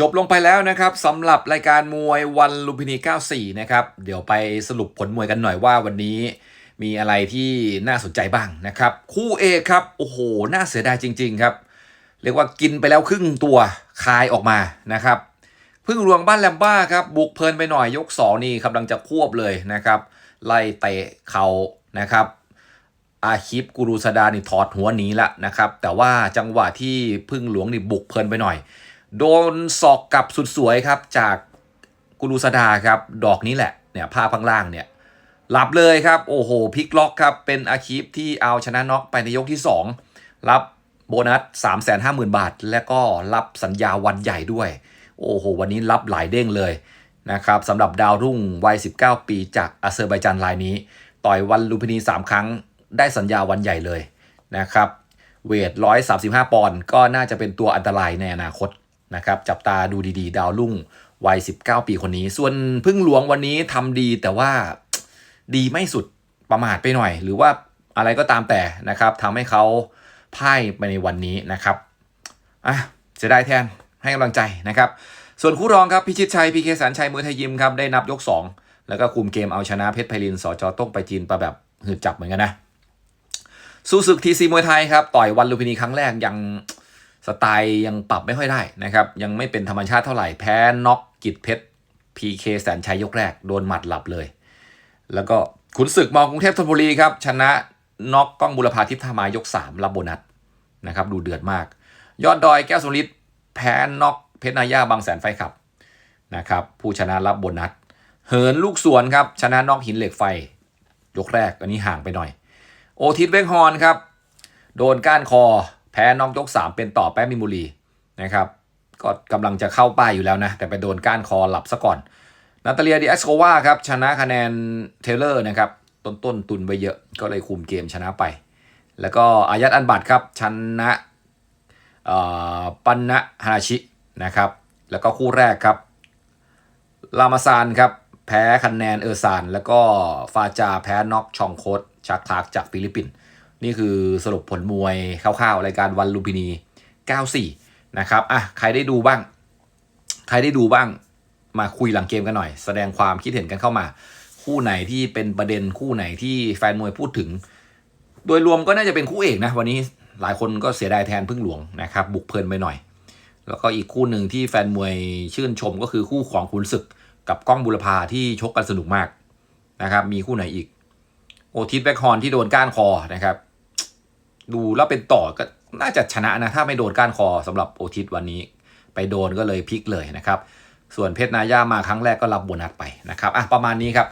จบลงไปแล้วนะครับสำหรับรายการมวยวันลุมพินี 94 นะครับ เดี๋ยวไปสรุปผลมวยกันหน่อยว่าวันนี้มีอะไรที่น่าสนใจบ้างนะครับ คู่เอกครับ โอ้โห น่าเสียดายจริง ๆ ครับ เรียกว่ากินไปแล้วครึ่งตัวคายออกมานะครับพึ่งรวงบ้านแลมบ้าครับ บุกเพลินไปหน่อยยก 2 นี่กำลังจะควบเลยนะครับ ไล่เตะเขานะครับ อาคิปกูรูสดานี่ถอดหัวหนีละนะครับ แต่ว่าจังหวะที่พึ่งหลวงนี่บุกเพลินไปหน่อย โดนศอกกลับสุดสวยครับจากกูรูสดาครับดอกนี้แหละเนี่ยภาพข้างล่างเนี่ยหลับเลยครับโอ้โหพลิกล็อกครับเป็นอาคีฟที่เอาชนะน็อกไปในยกที่ 2 รับโบนัส 350,000 บาท และก็รับสัญญาวันใหญ่ด้วย โอ้โห วันนี้รับหลายเด้งเลยนะครับสำหรับดาวรุ่งวัย 19 ปีจากอาเซอร์ไบจานรายนี้ ต่อยวันลุมพินี 3 ครั้งได้สัญญาวันใหญ่เลยนะครับเวท 135 ปอนด์ก็น่าจะเป็นตัวอันตรายในอนาคต นะครับจับตาดูดี ๆ ดาวรุ่งวัย 19 ปีคนนี้ ส่วนพึ่งหลวงวันนี้ทำดีแต่ว่าดีไม่สุดประมาทไปหน่อย หรือว่าอะไรก็ตามแต่นะครับทำให้เขาพ่ายไปในวันนี้นะครับอะเสียดายแทนให้กำลังใจนะครับ ส่วนคู่รองครับพิชิตชัยพีเคสันชัยมือไทยยิมครับได้นับยก 2 แล้วก็คุมเกมเอาชนะเพชรไพลินสจต้งไปจีนไปแบบหืดจับเหมือนกันนะสู้ศึกทีซีมวยไทยครับต่อยวันลุมพินีครั้งแรกยัง สไตล์ยังปรับไม่ค่อยได้นะครับ ยังไม่เป็นธรรมชาติเท่าไหร่แพ้น็อกกิจเพชรพีเคแสนชัยยกแรก โดนหมัดหลับเลย แล้วก็ขุนศึกมองกรุงเทพธนบุรีครับ ชนะน็อกกล้องบุรพาทิพย์ธามายก 3 รับโบนัสนะครับดูเดือดมาก ยอดดอยแก้วสมฤทธิ์แพ้น็อกเพชรนาย่าบางแสนไฟขับนะครับผู้ชนะรับโบนัส เหินลูกสวนครับชนะน็อกหินเหล็กไฟ ยกแรกอันนี้ห่างไปหน่อย โอทิสเวงฮอนครับ โดนก้านคอ แพ้น็อกยก 3 เป็นต่อแป๊บมินบุรีนะครับก็กำลังจะเข้าป้ายอยู่แล้วนะ แต่ไปโดนก้านคอหลับซะก่อนนาตาเลียดิแอสโกวาครับชนะคะแนนเทเลอร์นะครับต้นต้นตุนไปเยอะก็เลยคุมเกมชนะไป แล้วก็อายัดอันบัตครับชนะอ่อปันนะฮานาชินะครับแล้วก็คู่แรกครับลามาซานครับแพ้คะแนนเออร์ซาน แล้วก็ฟาจาแพ้น็อกชองโคดชักคลากจากฟิลิปปินส์ นี่คือสรุปผลมวยคร่าวๆรายการวันลุมพินี 94 นะครับอะใครได้ดูบ้าง ใครได้ดูบ้างมาคุยหลังเกมกันหน่อย แสดงความคิดเห็นกันเข้ามา คู่ไหนที่เป็นประเด็นคู่ไหนที่แฟนมวยพูดถึง โดยรวมก็น่าจะเป็นคู่เอกนะ วันนี้หลายคนก็เสียดายแทนพึ่งหลวงนะครับ บุกเพลินไปหน่อย แล้วก็อีกคู่หนึ่งที่แฟนมวยชื่นชมก็คือคู่ของขุนศึกกับก้องบุรพาที่ชกกันสนุกมากนะครับ มีคู่ไหนอีก โอทิสแบ็คฮอนที่โดนก้านคอนะครับ ดูแล้วเป็นต่อก็น่าจะชนะนะ ถ้าไม่โดนก้านคอสำหรับโอทิสวันนี้ ไปโดนก็เลยพลิกเลยนะครับ ส่วนเพชรนาย่ามาครั้งแรกก็รับโบนัสไปนะครับอะประมาณนี้ครับ